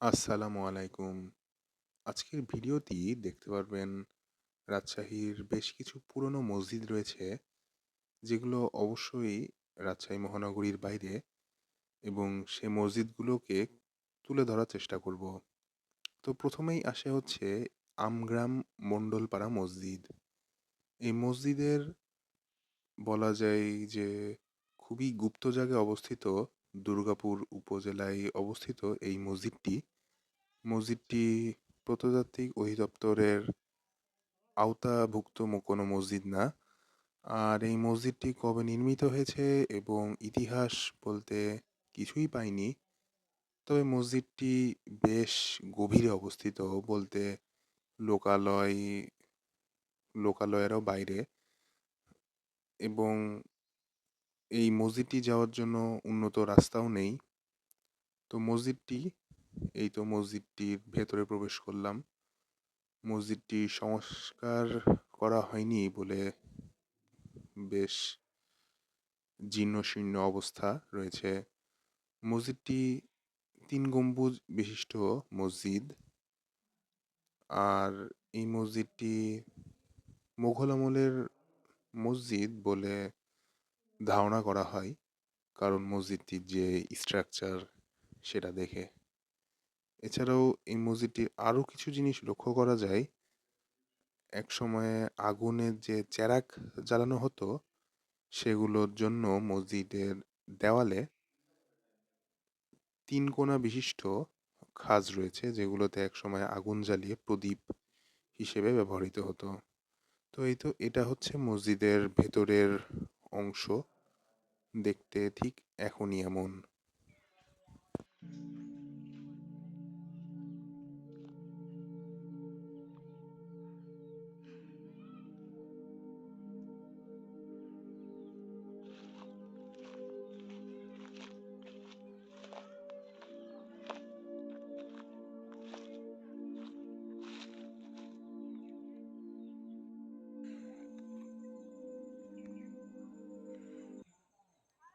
আসসালামু আলাইকুম। আজকের ভিডিওটি দেখতে পারবেন রাজশাহীর বেশ কিছু পুরনো মসজিদ রয়েছে, যেগুলো অবশ্যই রাজশাহী মহানগরীর বাইরে এবং সে মসজিদগুলোকে তুলে ধরার চেষ্টা করব। তো প্রথমেই আসে হচ্ছে আমগ্রাম মণ্ডলপাড়া মসজিদ। এই মসজিদের বলা যায় যে খুবই গুপ্ত জায়গায় অবস্থিত দুর্গাপুর উপজেলায় অবস্থিত এই মসজিদটি মসজিদটি প্রত্নতাত্ত্বিক অধিদপ্তরের আওতাভুক্ত কোনো মসজিদ না। আর এই মসজিদটি কবে নির্মিত হয়েছে এবং ইতিহাস বলতে কিছুই পাইনি। তবে মসজিদটি বেশ গভীরে অবস্থিত বলতে লোকালয়, লোকালয়েরও বাইরে এবং এই মসজিদটি যাওয়ার জন্য উন্নত রাস্তাও নেই। তো মসজিদটি, এই তো মসজিদটির ভেতরে প্রবেশ করলাম। মসজিদটি সংস্কার করা হয়নি বলে বেশ জীর্ণশীর্ণ অবস্থা রয়েছে। মসজিদটি তিন গম্বুজ বিশিষ্ট মসজিদ। আর এই মসজিদটি মুঘল আমলের মসজিদ বলে ধারণা করা হয়। কারণ মসজিদটির যে স্ট্রাকচার সেটা দেখে। এছাড়াও এই মসজিদটির আরও কিছু জিনিস লক্ষ্য করা যায়। এক সময়ে আগুনের যে চেরাক জ্বালানো হতো, সেগুলোর জন্য মসজিদের দেওয়ালে তিন কোণা বিশিষ্ট খাজ রয়েছে, যেগুলোতে একসময় আগুন জ্বালিয়ে প্রদীপ হিসেবে ব্যবহৃত হতো। তো এই তো, এটা হচ্ছে মসজিদের ভেতরের অংশ দেখতে ঠিক এখনই এমন।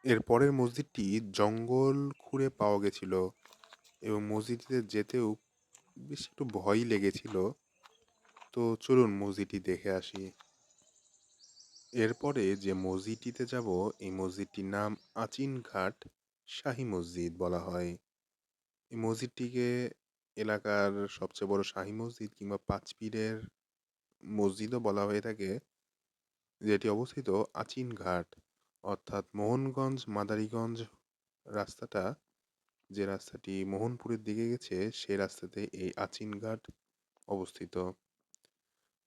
এর পরের মসজিদটি জঙ্গল খুঁড়ে পাওয়া গেছিল এবং মসজিদটিতে যেতেও বেশ একটু ভয়ই লেগেছিল। তো চলুন মসজিদটি দেখে আসি। এরপরে যে মসজিদটিতে যাব, এই মসজিদটির নাম আচিনঘাট শাহী মসজিদ বলা হয়। এই মসজিদটিকে এলাকার সবচেয়ে বড় শাহী মসজিদ কিংবা পাঁচপীরের মসজিদও বলা হয়ে থাকে, যেটি অবস্থিত আচিনঘাট। অর্থাৎ মোহনগঞ্জ, মাদারীগঞ্জ রাস্তাটা, যে রাস্তাটি মোহনপুরের দিকে গেছে সেই রাস্তাতে এই আচিনঘাট অবস্থিত।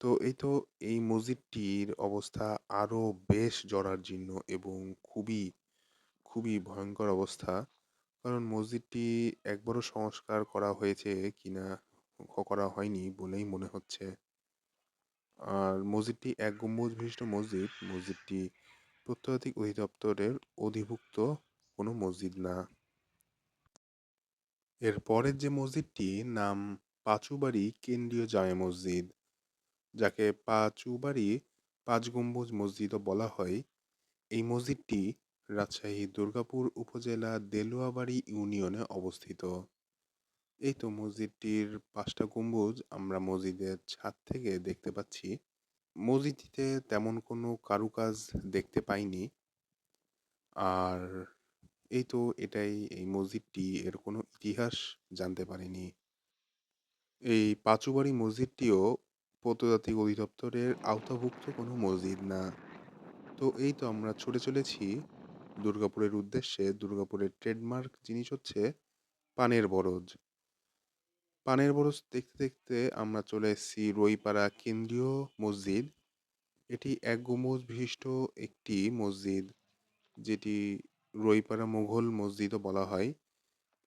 তো এই তো এই মসজিদটির অবস্থা আরও বেশ জরাজীর্ণ এবং খুবই খুবই ভয়ঙ্কর অবস্থা। কারণ মসজিদটি একবারও সংস্কার করা হয়েছে কিনা করা হয়নি বলেই মনে হচ্ছে। আর মসজিদটি এক গম্বুজ বিশিষ্ট মসজিদ। মসজিদটি প্রত্নতাত্ত্বিক অধিদপ্তরের অধিভুক্ত কোনো মসজিদ না। এর পরের যে মসজিদটি নাম পাঁচুবাড়ি কেন্দ্রীয় জামে মসজিদ, যাকে পাঁচুবাড়ি পাঁচ গম্বুজ মসজিদও বলা হয়। এই মসজিদটি রাজশাহী, দুর্গাপুর উপজেলা দেলুয়াবাড়ি ইউনিয়নে অবস্থিত। এই তো মসজিদটির পাঁচটা গম্বুজ আমরা মসজিদের ছাদ থেকে দেখতে পাচ্ছি। মসজিদটিতে তেমন কোনো কারুকাজ দেখতে পাইনি। আর এই তো এটাই, এই মসজিদটি এর কোনো ইতিহাস জানতে পারিনি। এই পাঁচুবাড়ি মসজিদটিও প্রত্নতাত্ত্বিক অধিদপ্তরের আওতাভুক্ত কোনো মসজিদ না। তো এই তো আমরা ছুটে চলেছি দুর্গাপুরের উদ্দেশ্যে। দুর্গাপুরের ট্রেডমার্ক জিনিস হচ্ছে পানের বরজ। পানের বরজ দেখতে দেখতে আমরা চলে এসেছি রইপাড়া কেন্দ্রীয় মসজিদ। এটি এক গম্বুজ বিশিষ্ট একটি মসজিদ, যেটি রইপাড়া মুঘল মসজিদও বলা হয়।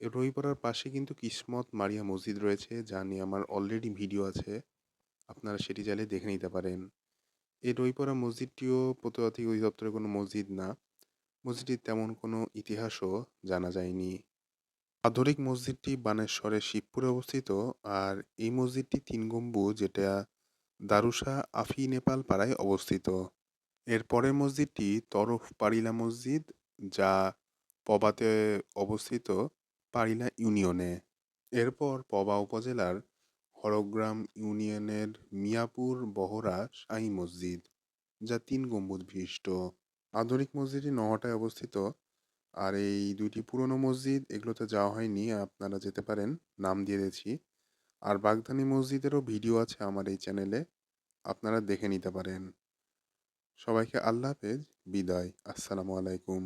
রইপাড়ার পাশে কিন্তু কিসমত মারিয়া মসজিদ রয়েছে, যা নিয়ে আমার অলরেডি ভিডিও আছে। আপনারা সেটি চাইলে দেখে নিতে পারেন। এই রইপাড়া মসজিদটিও প্রত্নতাত্ত্বিক অধিদপ্তরের কোনো মসজিদ না। মসজিদটির তেমন কোনো ইতিহাসও জানা যায়নি। আধুনিক মসজিদটি বানেশ্বরের শিবপুরে অবস্থিত। আর এই মসজিদটি তিন গম্বুজ, যেটা দারুসা আফি নেপাল পাড়ায় অবস্থিত। এর পরের মসজিদটি তরফ পারিলা মসজিদ, যা পবাতে অবস্থিত পারিলা ইউনিয়নে। এরপর পবা উপজেলার হরগ্রাম ইউনিয়নের মিয়াপুর বহরা শাহী মসজিদ, যা তিন গম্বুজ বিশিষ্ট। আধুনিক মসজিদটি নওয়াটায় অবস্থিত। আর এই দুইটি পুরনো মসজিদ এগুলোতে যাওয়া হয়নি, আপনারা যেতে পারেন, নাম দিয়ে দিয়েছি। আর বাগদানি মসজিদেরও ভিডিও আছে আমার এই চ্যানেলে, আপনারা দেখে নিতে পারেন। সবাইকে আল্লাহ হাফেজ, বিদায়, আসসালামু আলাইকুম।